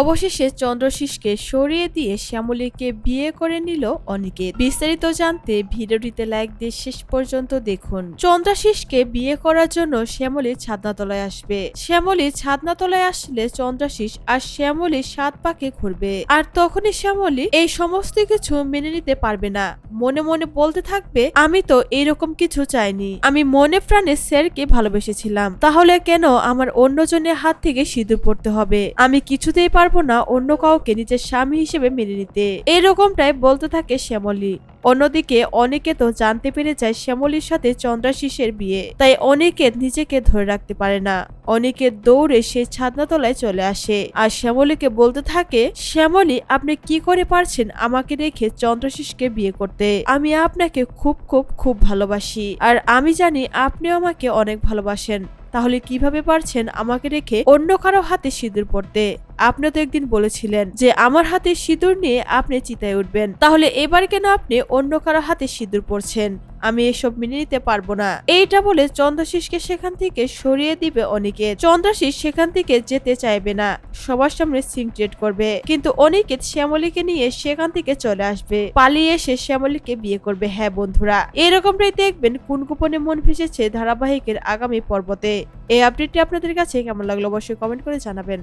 অবশেষে চন্দ্রশিসকে সরিয়ে দিয়ে শ্যামলীকে বিয়ে করে নিল অনেকে বিস্তারিত জানতে ভিডিওটিতে লাইক দিয়ে শেষ পর্যন্ত দেখুন। চন্দ্রাশিসকে বিয়ে করার জন্য শ্যামলী ছাদনাতলায় আসবে। শ্যামলী ছাদনাতলায় আসলে চন্দ্রাশিস আর শ্যামলী সাত পাকে ঘুরবে। আর তখনই শ্যামলী এই সমস্ত কিছু মেনে নিতে পারবে না। মনে মনে বলতে থাকবে, আমি তো এরকম কিছু চাইনি। আমি মনে প্রাণে স্যারকে ভালোবেসেছিলাম। তাহলে কেন আমার অন্যজনের হাত থেকে সিঁদুর পড়তে হবে? আমি কিছুতেই পারব না অন্য কাউকে নিজের স্বামী হিসেবে মেনে নিতে। এরকমটাই বলতে থাকে শ্যামলী। অন্যদিকে অনেকে তো জানতে পেরে যায় শ্যামলীর সাথে চন্দ্রাশিসের বিয়ে। তাই অনেকে নিজেকে ধরে রাখতে পারে না। অনেকে দৌড়ে সে ছাদনাতলায় চলে আসে। আর শ্যামলীকে বলতে থাকে, শ্যামলী, আপনি কি করে পারছেন আমাকে রেখে চন্দ্রশিসকে বিয়ে করতে? আমি আপনাকে খুব খুব খুব ভালোবাসি। আর আমি জানি আপনিও আমাকে অনেক ভালোবাসেন। তাহলে কীভাবে পারছেন আমাকে রেখে অন্য কারও হাতে সিঁদুর পড়তে? আপনি তো একদিন বলেছিলেন যে আমার হাতে সিঁদুর নিয়ে আপনি চিতায় উঠবেন। তাহলে এবার কেন আপনি অন্য কারও হাতে সিঁদুর পড়ছেন আমি এসব মেনে নিতে পারব না। এইটা বলে চন্দ্রাশিসকে সেখান থেকে সরিয়ে দিবে অনিকেত। চন্দ্রাশিস সেখান থেকে যেতে চাইবে না। সবার সামনে সিনক্রেট করবে। কিন্তু অনিকেত শ্যামলীকে নিয়ে সেখান থেকে চলে আসবে। পালিয়ে এসে শ্যামলীকে বিয়ে করবে। হ্যাঁ বন্ধুরা, এরকমটাই দেখবেন কোন গোপনে মন ভেসেছে ধারাবাহিকের আগামী পর্বতে। এই আপডেটটি আপনাদের কাছে কেমন লাগল অবশ্যই কমেন্ট করে জানাবেন।